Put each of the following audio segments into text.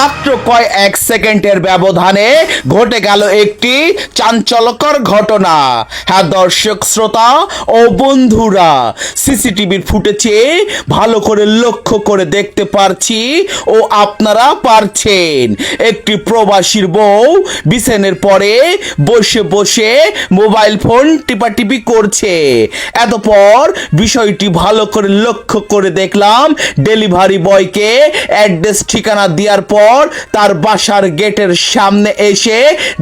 মাত্র কয় এক সেকেন্ডের ব্যবধানে ঘটে গেল একটি চাঞ্চল্যকর ঘটনা। হ্যাঁ দর্শক, শ্রোতা ও বন্ধুরা, সিসিটিভির ফুটেছে ভালো করে লক্ষ্য করে দেখতে পারছি ও আপনারা পারছেন। একটি প্রবাসীর বউ বিছানের পরে বসে বসে মোবাইল ফোন টিপাটিপি করছে। এতপর বিষয়টি ভালো করে লক্ষ্য করে দেখলাম ডেলিভারি বয়কে অ্যাড্রেস ঠিকানা দেওয়ার পর তার বাসার গেটের সামনে এসে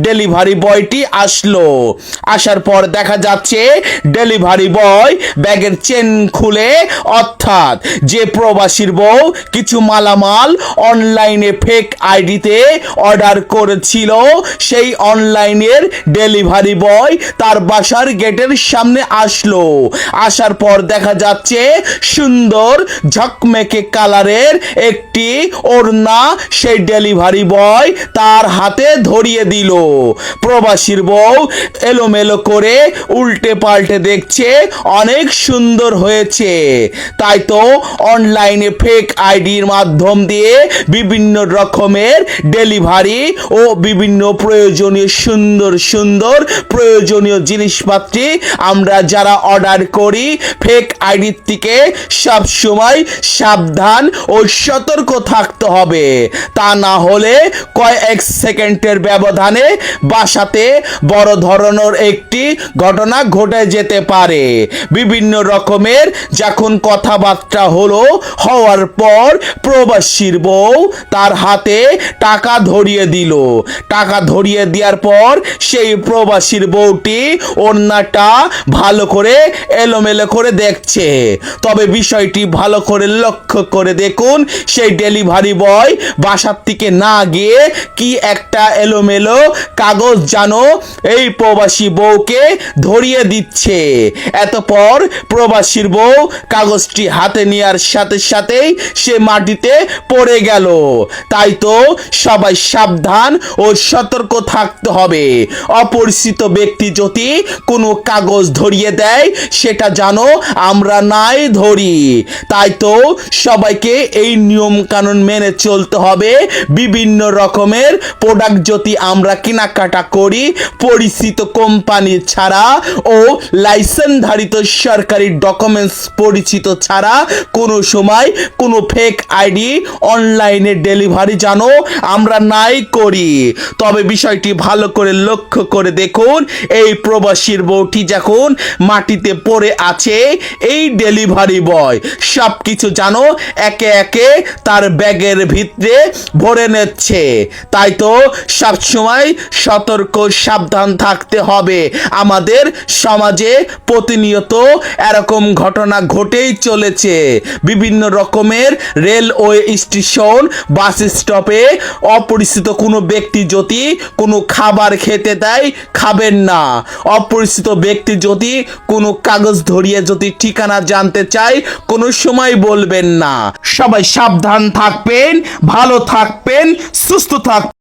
ডেলিভারি বয়টি আসলো। আসার পর দেখা যাচ্ছে ডেলিভারি বয় ব্যাগের চেন খুলে, অর্থাৎ যে প্রবাসীর বউ কিছু মালামাল অনলাইনে ফেক আইডিতে অর্ডার করেছিল, সেই অনলাইনের ডেলিভারি বয় তার বাসার গেটের সামনে আসলো। আসার পর দেখা যাচ্ছে সুন্দর ঝকমেকে কালারের একটি ওড়না, সেই ডেলিভারি বয় তার হাতে ধরিয়ে দিল। প্রবাসীর বউ এলোমেলো করে উল্টে পাল্টে দেখছে, অনেক সুন্দর হয়েছে। তাই তো অনলাইনে ফেক আইডির মাধ্যম দিয়ে বিভিন্ন রকমের ডেলিভারি ও বিভিন্ন প্রয়োজনীয় সুন্দর সুন্দর প্রয়োজনীয় জিনিসপাত্রী আমরা যারা অর্ডার করি ফেক আইডির থেকে সবসময় সাবধান ও সতর্ক থাকতে হবে। তা না হলে কয়েক সেকেন্ডের ব্যবধানে বাসাতে বড় ধরনের একটি ঘটনা ঘটে যেতে পারে। বিভিন্ন রকমের যখন কথাবার্তা হলো, হওয়ার পর প্রবাসীর বউ তার হাতে টাকা ধরিয়ে দিল। টাকা ধরিয়ে দেওয়ার পর সেই প্রবাসীর বউটি ওড়নাটা ভালো করে এলোমেলো করে দেখছে। তবে বিষয়টি ভালো করে লক্ষ্য করে দেখুন, সেই ডেলিভারি বয় বাসার থেকে না গিয়ে কি একটা এলোমেলো কাগজ জানো? এই প্রবাসী বউকে ধরিয়ে দিচ্ছে। এতপর প্রবাসীর বউ কাগজটি হাতে নেওয়ার সাথে সাথেই সে মাটিতে পড়ে গেল। তাই তো সবাই সাবধান ও সতর্ক থাকতে হবে। অপরিচিত ব্যক্তি যদি কোনো কাগজ ধরিয়ে দেয়, সেটা জানো আমরা নাই ধরি। তাই তো সবাইকে এই নিয়ম কানুন মেনে চলতে হবে। বিভিন্ন রকমের প্রোডাক্ট যদি আমরা কেনাকাটা করি, পরিচিত কোম্পানি ছাড়া ও লাইসেন্সধারিত সরকারি ডকুমেন্টস পরিচিত ছাড়া, কোনো সময় কোনো ফেক আইডি অনলাইনে ডেলিভারি জানো আমরা নাই করি। তবে বিষয়টি ভালো করে লক্ষ্য করে দেখুন, এই প্রবাসীর বউটি যখন মাটিতে পড়ে আছে, এই ডেলিভারি বয় সব কিছু জানো একে একে তার ব্যাগের ভিতরে ভরে নিচ্ছে। তাই তো সবসময় সতর্ক, সাবধান থাকতে হবে। আমাদের সমাজে প্রতিনিয়ত এরকম ঘটনা ঘটেই চলেছে। বিভিন্ন রকমের রেলওয়ে স্টেশন বাস স্টপে অপরিচিত কোনো ব্যক্তি যদি কোনো খাবার খেতে দেয়, খাবেন না। অপরিচিত ব্যক্তি যদি কোনো কাগজ ধরিয়ে যদি ঠিকানা জানতে চায়, কোনো সময় বলবেন না। সবাই সাবধান থাকবেন, ভালো থাকবেন সুস্থ থাকবেন